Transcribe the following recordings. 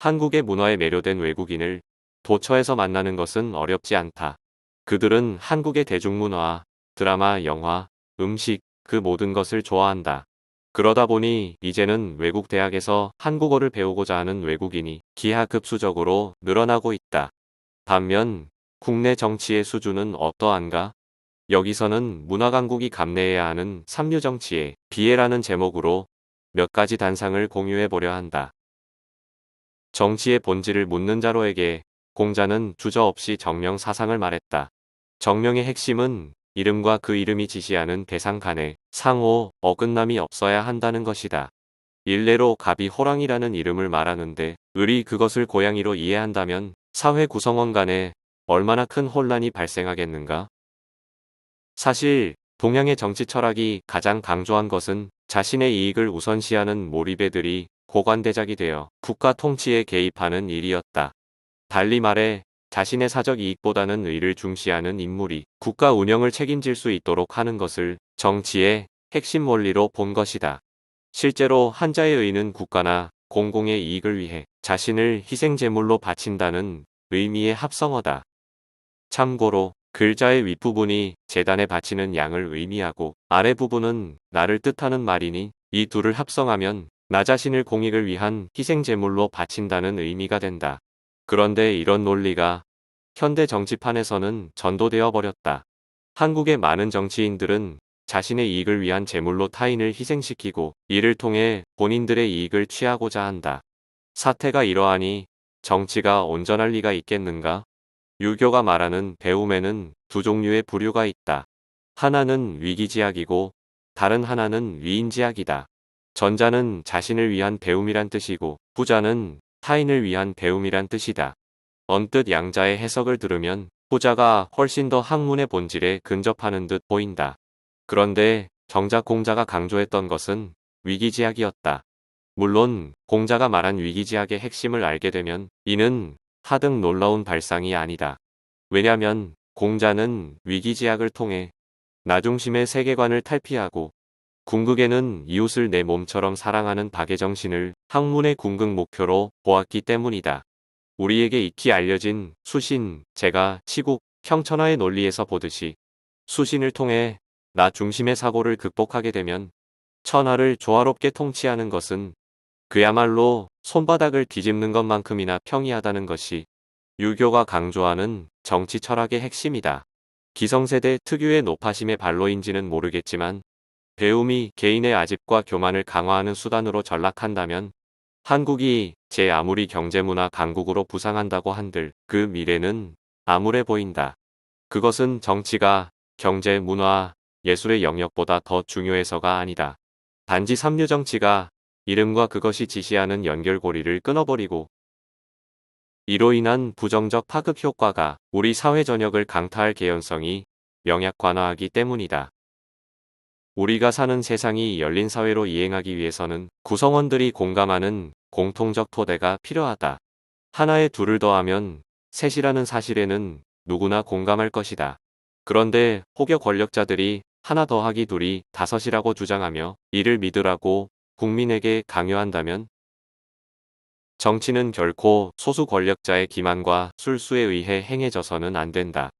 한국의 문화에 매료된 외국인을 도처에서 만나는 것은 어렵지 않다. 그들은 한국의 대중문화, 드라마, 영화, 음식, 그 모든 것을 좋아한다. 그러다 보니 이제는 외국 대학에서 한국어를 배우고자 하는 외국인이 기하급수적으로 늘어나고 있다. 반면 국내 정치의 수준은 어떠한가? 여기서는 문화 강국이 감내해야 하는 삼류 정치의 비애라는 제목으로 몇 가지 단상을 공유해 보려 한다. 정치의 본질을 묻는 자로에게 공자는 주저없이 정명 사상을 말했다. 정명의 핵심은 이름과 그 이름이 지시하는 대상 간에 상호, 어긋남이 없어야 한다는 것이다. 일례로 갑이 호랑이라는 이름을 말하는데 을이 그것을 고양이로 이해한다면 사회 구성원 간에 얼마나 큰 혼란이 발생하겠는가? 사실 동양의 정치 철학이 가장 강조한 것은 자신의 이익을 우선시하는 몰입애들이 고관대작이 되어 국가 통치에 개입하는 일이었다. 달리 말해 자신의 사적 이익보다는 의를 중시하는 인물이 국가 운영을 책임질 수 있도록 하는 것을 정치의 핵심 원리로 본 것이다. 실제로 한자의 의는 국가나 공공의 이익을 위해 자신을 희생제물로 바친다는 의미의 합성어다. 참고로 글자의 윗부분이 재단에 바치는 양을 의미하고 아래 부분은 나를 뜻하는 말이니 이 둘을 합성하면 나 자신을 공익을 위한 희생제물로 바친다는 의미가 된다. 그런데 이런 논리가 현대 정치판에서는 전도되어 버렸다. 한국의 많은 정치인들은 자신의 이익을 위한 제물로 타인을 희생시키고 이를 통해 본인들의 이익을 취하고자 한다. 사태가 이러하니 정치가 온전할 리가 있겠는가? 유교가 말하는 배움에는 두 종류의 부류가 있다. 하나는 위기지학이고 다른 하나는 위인지학이다. 전자는 자신을 위한 배움이란 뜻이고 후자는 타인을 위한 배움이란 뜻이다. 언뜻 양자의 해석을 들으면 후자가 훨씬 더 학문의 본질에 근접하는 듯 보인다. 그런데 정작 공자가 강조했던 것은 위기지학이었다. 물론 공자가 말한 위기지학의 핵심을 알게 되면 이는 하등 놀라운 발상이 아니다. 왜냐면 공자는 위기지학을 통해 나중심의 세계관을 탈피하고 궁극에는 이웃을 내 몸처럼 사랑하는 박의 정신을 학문의 궁극 목표로 보았기 때문이다. 우리에게 익히 알려진 수신, 제가, 치국, 형천하의 논리에서 보듯이 수신을 통해 나 중심의 사고를 극복하게 되면 천하를 조화롭게 통치하는 것은 그야말로 손바닥을 뒤집는 것만큼이나 평이하다는 것이 유교가 강조하는 정치 철학의 핵심이다. 기성세대 특유의 높아심의 발로인지는 모르겠지만 배움이 개인의 아집과 교만을 강화하는 수단으로 전락한다면 한국이 제 아무리 경제문화 강국으로 부상한다고 한들 그 미래는 암울해 보인다. 그것은 정치가 경제, 문화, 예술의 영역보다 더 중요해서가 아니다. 단지 삼류 정치가 이름과 그것이 지시하는 연결고리를 끊어버리고 이로 인한 부정적 파급 효과가 우리 사회 전역을 강타할 개연성이 명약관화하기 때문이다. 우리가 사는 세상이 열린 사회로 이행하기 위해서는 구성원들이 공감하는 공통적 토대가 필요하다. 하나에 둘을 더하면 셋이라는 사실에는 누구나 공감할 것이다. 그런데 혹여 권력자들이 하나 더하기 둘이 다섯이라고 주장하며 이를 믿으라고 국민에게 강요한다면 정치는 결코 소수 권력자의 기만과 술수에 의해 행해져서는 안 된다.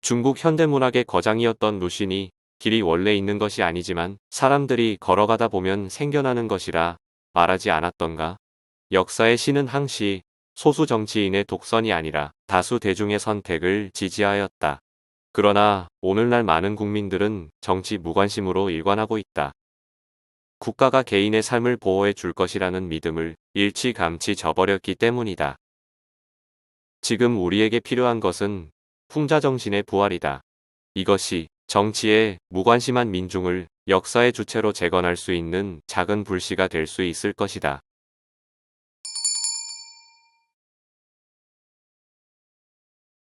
중국 현대문학의 거장이었던 루신이 길이 원래 있는 것이 아니지만 사람들이 걸어가다 보면 생겨나는 것이라 말하지 않았던가? 역사의 신은 항시 소수 정치인의 독선이 아니라 다수 대중의 선택을 지지하였다. 그러나 오늘날 많은 국민들은 정치 무관심으로 일관하고 있다. 국가가 개인의 삶을 보호해 줄 것이라는 믿음을 일치 감치 저버렸기 때문이다. 지금 우리에게 필요한 것은 풍자정신의 부활이다. 이것이 정치에 무관심한 민중을 역사의 주체로 재건할 수 있는 작은 불씨가 될 수 있을 것이다.